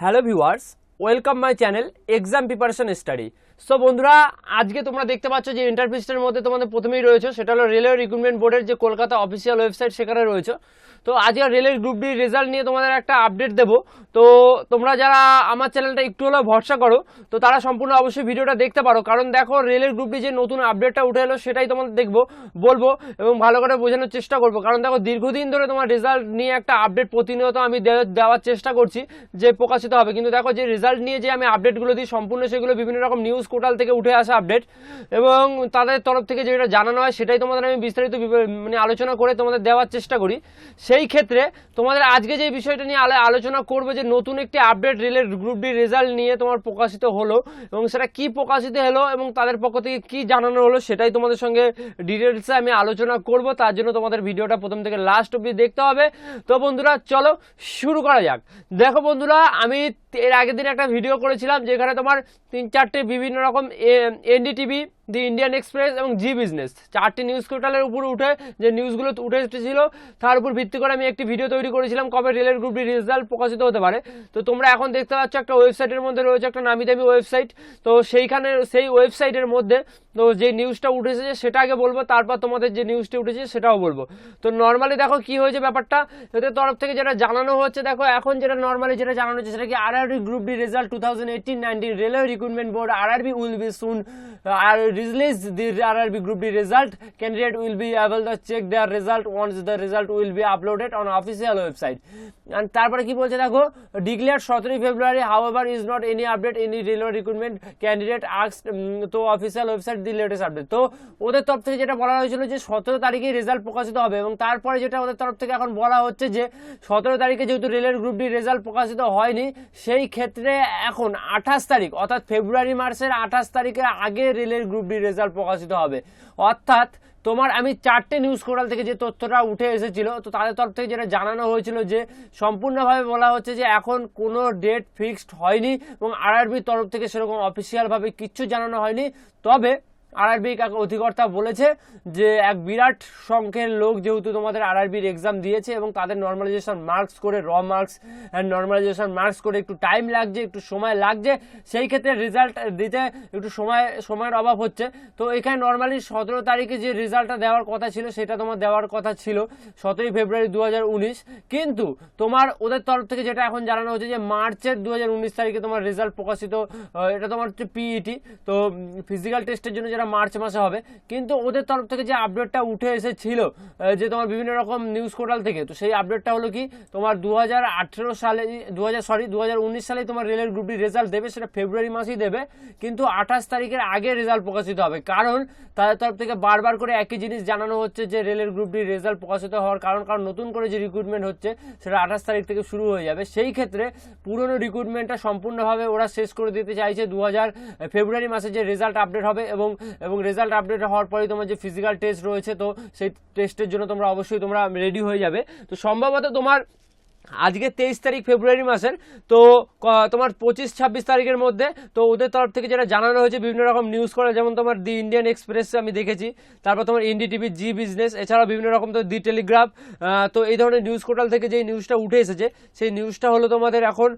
Hello viewers welcome my channel exam preparation study. So বন্ধুরা, আজকে তোমরা দেখতে পাচ্ছ যে ইন্টারভিউসের মধ্যে তোমাদের প্রথমেই রয়েছে, সেটা হলো রেলওয়ে রিক্রুটমেন্ট বোর্ডের যে কলকাতা অফিসিয়াল ওয়েবসাইট সেখানে রয়েছে। তো, আজকে রেলের গ্রুপ ডি রেজাল্ট নিয়ে তোমাদের একটা আপডেট দেবো। তো, তোমরা যারা আমার চ্যানেলটা একটু হলেও ভরসা করো, তো তারা সম্পূর্ণ অবশ্যই ভিডিওটা দেখতে পারো। কারণ দেখো রেলের গ্রুপ ডি যে নতুন আপডেটটা উঠে এলো, সেটাই তোমাদের দেখব, বলব এবং ভালো করে বোঝানোর চেষ্টা করব। কারণ দেখো, দীর্ঘদিন ধরে তোমার রেজাল্ট নিয়ে একটা আপডেট প্রতিনিয়ত আমি দেওয়ার চেষ্টা করছি, যে প্রকাশিত হবে। কিন্তু দেখো, যে রেজাল্ট নিয়ে যে আমি আপডেটগুলো দিই, সম্পূর্ণ সেগুলো বিভিন্ন রকম নিউজ পোর্টাল থেকে উঠে আসা আপডেট এবং তাদের তরফ থেকে যেটা জানানো হয় সেটাই তোমাদের আমি বিস্তারিত মানে আলোচনা করে তোমাদের দেওয়ার চেষ্টা করি। সেই ক্ষেত্রে তোমাদের আজকে যে বিষয়টা নিয়ে আলো- আলোচনা করব যে নতুন একটি আপডেট রেলের গ্রুপ ডি রেজাল্ট নিয়ে তোমার প্রকাশিত হলো এবং সেটা কি প্রকাশিত হলো এবং তাদের পক্ষ থেকে কি জানানো হলো সেটাই তোমাদের সঙ্গে ডিটেলসে আমি আলোচনা করব। তার জন্য তোমাদের ভিডিওটা প্রথম থেকে লাস্ট অব্দি দেখতে হবে। তো বন্ধুরা, চলো শুরু করা যাক। দেখো বন্ধুরা, আমি এর আগের দিন একটা ভিডিও করেছিলাম যেখানে তোমার তিন চারটে বিভিন্ন রকম এনডিটিভি দি ইন্ডিয়ান এক্সপ্রেস এবং জি বিজনেস। চারটি নিউজ পোর্টালের উপরে উঠে যে নিউজগুলো উঠে এসেছিল, তার উপর ভিত্তি করে আমি একটি ভিডিও তৈরি করেছিলাম কবে রেলের গ্রুপটি রেজাল্ট প্রকাশিত হতে পারে। তো তোমরা এখন দেখতে পাচ্ছ একটা ওয়েবসাইটের মধ্যে রয়েছে একটা নামি দামি ওয়েবসাইট তো সেইখানে, সেই ওয়েবসাইটের মধ্যে, তো যে নিউজটা উঠে এসেছে সেটা আগে বলব, তারপর তোমাদের যে নিউজটি উঠেছে সেটাও বলব। তো নর্মালি দেখো কি হয়েছে ব্যাপারটা, এদের তরফ থেকে যেটা জানানো হচ্ছে, দেখো এখন যেটা নর্মালি যেটা জানানো হচ্ছে সেটা কি RRB group D result two thousand eighteen nineteen railway recruitment board RRB will be soon R release the RRB group D result candidate will be able the check their result once the result will be uploaded on official website আর তারপরে কি বলছে দেখো? Declare সতেরোই ফেব্রুয়ারি however is not any update any railway recruitment candidate asks to official website the latest update তো ওদের তরফ থেকে যেটা বলা হয়েছিল যে সতেরো তারিখে রেজাল্ট প্রকাশিত হবে এবং তারপরে যেটা ওদের তরফ থেকে এখন বলা হচ্ছে যে সতেরো তারিখে যেহেতু রেলের গ্রুপ ডি রেজাল্ট প্রকাশিত হয়নি, সেই ক্ষেত্রে এখন আঠাশ তারিখ, অর্থাৎ ফেব্রুয়ারি মাসের আঠাশ তারিখের আগে রেলের গ্রুপ ডি রেজাল্ট প্রকাশিত হবে। অর্থাৎ, তোমার আমি চারটে নিউজ পোর্টাল থেকে যে তথ্যটা উঠে এসেছিল, তো তাদের তরফ থেকে যেটা জানানো হয়েছিল যে, সম্পূর্ণভাবে বলা হচ্ছে যে এখন কোনো ডেট ফিক্সড হয়নি এবং আরআরবির তরফ থেকে সেরকম অফিসিয়ালভাবে কিচ্ছু জানানো হয়নি। তবে আরআরবি অধিকর্তা বলেছে যে, এক বিরাট সংখ্যের লোক যেহেতু তোমাদের আরআরবির এক্সাম দিয়েছে এবং তাদের নর্মালাইজেশন মার্কস করে র মার্কস অ্যান্ড নর্মালাইজেশন মার্কস করে একটু টাইম লাগছে, একটু সময় লাগছে, সেই ক্ষেত্রে রেজাল্ট দিতে একটু সময়, সময়ের অভাব হচ্ছে। তো এখানে নর্মালি সতেরো তারিখে যে রেজাল্টটা দেওয়ার কথা ছিল, সেটা তোমার দেওয়ার কথা ছিল সতেরোই ফেব্রুয়ারি দু হাজার উনিশ। কিন্তু তোমার ওদের তরফ থেকে যেটা এখন জানানো হচ্ছে যে, মার্চের দু হাজার উনিশ তারিখে তোমার রেজাল্ট প্রকাশিত এটা তোমার হচ্ছে পিইটি তো ফিজিক্যাল টেস্টের জন্য যেটা মার্চ মাসে হবে। কিন্তু ওদের তরফ থেকে যে আপডেটটা উঠে এসেছিল যে তোমার বিভিন্ন রকম নিউজ পোর্টাল থেকে, তো সেই আপডেটটা হলো কি, তোমার দু হাজার আঠেরো সালে দু হাজার সরি দু সালে তোমার রেলের গ্রুপটি রেজাল্ট দেবে, সেটা ফেব্রুয়ারি মাসেই দেবে। কিন্তু আঠাশ তারিখের আগে রেজাল্ট প্রকাশিত হবে। কারণ তাদের তরফ থেকে বারবার করে একই জিনিস জানানো হচ্ছে যে রেলের গ্রুপটির রেজাল্ট প্রকাশিত হওয়ার কারণ কারণ নতুন করে যে রিক্রুটমেন্ট হচ্ছে, সেটা আঠাশ তারিখ থেকে শুরু হয়ে যাবে। সেই ক্ষেত্রে পুরনো রিক্রুটমেন্টটা সম্পূর্ণভাবে ওরা শেষ করে দিতে চাইছে দু হাজার ফেব্রুয়ারি মাসে যে রেজাল্ট আপডেট হবে এবং এবং রেজাল্ট আপডেট হওয়ার পরে তোমার যে ফিজিক্যাল টেস্ট রয়েছে, তো সেই টেস্টের জন্য তোমরা অবশ্যই তোমরা রেডি হয়ে যাবে। তো সম্ভবত তোমার আজকে তেইশ তারিখ ফেব্রুয়ারি মাসের, তো তোমার পঁচিশ, ছাব্বিশ তারিখের মধ্যে, তো ওদের তরফ থেকে যেটা জানানো হয়েছে, বিভিন্ন রকম নিউজ করে, যেমন তোমার দি ইন্ডিয়ান এক্সপ্রেস আমি দেখেছি, তারপর তোমার ইন্ডি টিভি জি বিজনেস এছাড়াও বিভিন্ন রকম তো দি টেলিগ্রাফ তো এই ধরনের নিউজ পোর্টাল থেকে যে নিউজটা উঠে এসেছে, সেই নিউজটা হলো তোমাদের এখন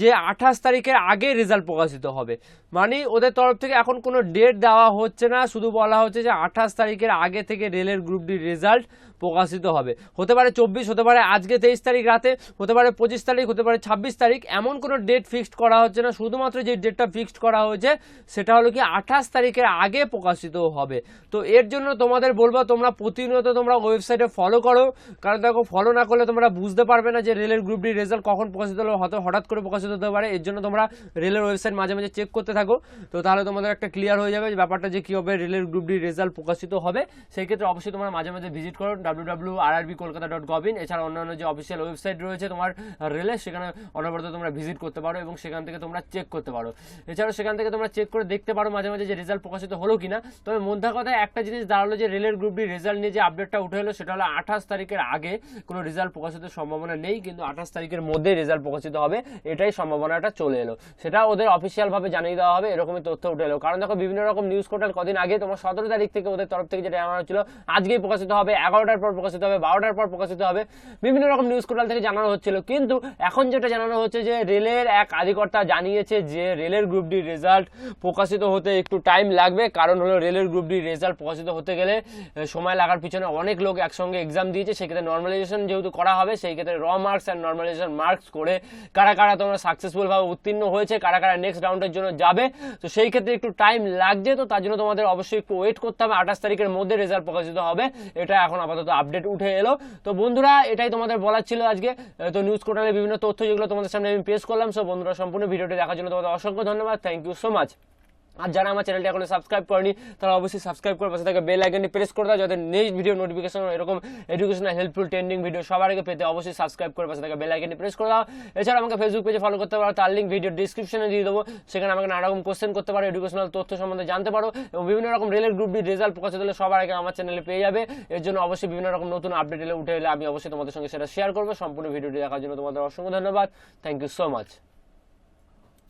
যে আঠাশ তারিখের আগে রেজাল্ট প্রকাশিত হবে। মানে ওদের তরফ থেকে এখন কোনো ডেট দেওয়া হচ্ছে না, শুধু বলা হচ্ছে যে আঠাশ তারিখের আগে থেকে রেলের গ্রুপ ডি রেজাল্ট প্রকাশিত হবে। হতে পারে চব্বিশ, হতে পারে আজকে তেইশ তারিখ রাতে, হতে পারে পঁচিশ তারিখ, হতে পারে ছাব্বিশ তারিখ। এমন কোনো ডেট ফিক্সড করা হচ্ছে না। শুধুমাত্র যে ডেটটা ফিক্সড করা হয়েছে, সেটা হলো কি আঠাশ তারিখের আগে প্রকাশিত হবে। তো এর জন্য তোমাদের বলব, তোমরা প্রতিনিয়ত তোমরা ওয়েবসাইটে ফলো করো। কারণ দেখো ফলো না করলে তোমরা বুঝতে পারবে না যে রেলের গ্রুপ ডি রেজাল্ট কখন প্রকাশিত হলো, হয়তো হঠাৎ করে প্রকাশিত হতে পারে। এর জন্য তোমরা রেলের ওয়েবসাইট মাঝে মাঝে চেক করতে থাকো। তো তাহলে তোমাদের একটা ক্লিয়ার হয়ে যাবে ব্যাপারটা যে কীভাবে রেলের গ্রুপ ডি রেজাল্ট প্রকাশিত হবে। সেই ক্ষেত্রে অবশ্যই তোমরা মাঝে মাঝে ভিজিট করো। ডাব্লিউ ডাব্লিউ আর আরবি কলকাতা ডট গভিন এছাড়া অন্যান্য যে অফিসিয়াল ওয়েবসাইট রয়েছে তোমার রেলের সেখানে অনবরত তোমরা ভিজিট করতে পারো এবং সেখান থেকে তোমরা চেক করতে পারো। এছাড়াও সেখান থেকে তোমরা চেক করে দেখতে পারো মাঝে মাঝে যে রেজাল্ট প্রকাশিত হলো কিনা। তবে মধ্যা কথায় একটা জিনিস দাঁড়াল যে রেলের গ্রুপ ডি রেজাল্ট নিয়ে যে আপডেটটা উঠে এলো, সেটা হলো আঠাশ তারিখের আগে কোনো রেজাল্ট প্রকাশিত সম্ভাবনা নেই, কিন্তু আঠাশ তারিখের মধ্যে রেজাল্ট প্রকাশিত হবে, এটাই সম্ভাবনাটা চলে এলো। সেটা ওদের অফিসিয়াল ভাবে জানিয়ে দেওয়া হবে, এরকমই তথ্য উঠে এলো। কারণ দেখো, বিভিন্ন রকম নিউজ পোর্টাল কদিন আগে তোমার সতেরো তারিখ থেকে ওদের তরফ থেকে যেটা জানানো হচ্ছিল আজকেই প্রকাশিত হবে, এগারোটা এগারোটার পর প্রকাশিত হবে, বারোটার পর প্রকাশিত হবে। বিভিন্ন রকম নিউজ পোর্টাল থেকে জানানো হচ্ছিল। কিন্তু এখন যেটা জানানো হচ্ছে যে রেলের এক আধিকর্তা জানিয়েছে যে রেলের গ্রুপ ডি রেজাল্ট প্রকাশিত হতে একটু টাইম লাগবে। কারণ হলো রেলের গ্রুপ ডি রেজাল্ট প্রকাশিত হতে গেলে সময় লাগার পিছনে অনেক লোক একসঙ্গে এক্সাম দিয়েছে। সেক্ষেত্রে নর্মালাইজেশন যেহেতু করা হবে সেই ক্ষেত্রে র মার্কস অ্যান্ড নর্মালাইজেশন মার্কস করে কারা কারা তোমরা সাকসেসফুল ভাবে উত্তীর্ণ হয়েছে, কারা কারা নেক্সট রাউন্ডের জন্য যাবে। তো সেই ক্ষেত্রে একটু টাইম লাগছে। তো তার জন্য তোমাদের অবশ্যই একটু ওয়েট করতে হবে। আঠাশ তারিখের মধ্যে রেজাল্ট প্রকাশিত হবে। এটা এখন আপাতত আপডেট উঠে এলো। তো বন্ধুরা, এটাই তোমাদের বলার ছিল আজকে। তো নিউজ পোর্টালের বিভিন্ন তথ্য যেগুলো তোমাদের সামনে আমি পেশ করলাম, সো বন্ধুরা, সম্পূর্ণ ভিডিওটি দেখার জন্য তোমাদের অসংখ্য ধন্যবাদ। থ্যাংক ইউ সো মাচ আর যারা আমার চ্যানেলটি এখনও সাবস্ক্রাইব করেনি, তারা অবশ্যই সাবস্ক্রাইব করে পাশে থাকে বেল আইকনটি প্রেস করে দাও, যাতে নেক্সট ভিডিও নোটিফিকেশন এরকম এডুকেশনাল হেল্পফুল ট্রেন্ডিং ভিডিও সবার আগে পেতে অবশ্যই সাবস্ক্রাইব করে পাশে থাকে বেল আইকনটি প্রেস করে দাও। এছাড়া আমাকে ফেসবুক পেজে ফলো করতে পারো, তার লিঙ্ক ভিডিও ডিসক্রিপশনে দিয়ে দেবো। সেখানে আমাকে নানা রকম কোশ্চেন করতে পারো এডুকেশনাল তথ্য সম্বন্ধে জানতে পারো এবং বিভিন্ন রকম রেলের গ্রুপ ডি রেজাল্ট প্রকাশিত হলে সবার আগে আমার চ্যানেলে পেয়ে যাবে। এর জন্য অবশ্যই বিভিন্ন রকম নতুন আপডেট এলে উঠে এলে আমি অবশ্যই তোমাদের সঙ্গে সেটা শেয়ার করব। সম্পূর্ণ ভিডিওটি দেখার জন্য তোমাদের অসংখ্য ধন্যবাদ। Thank you so much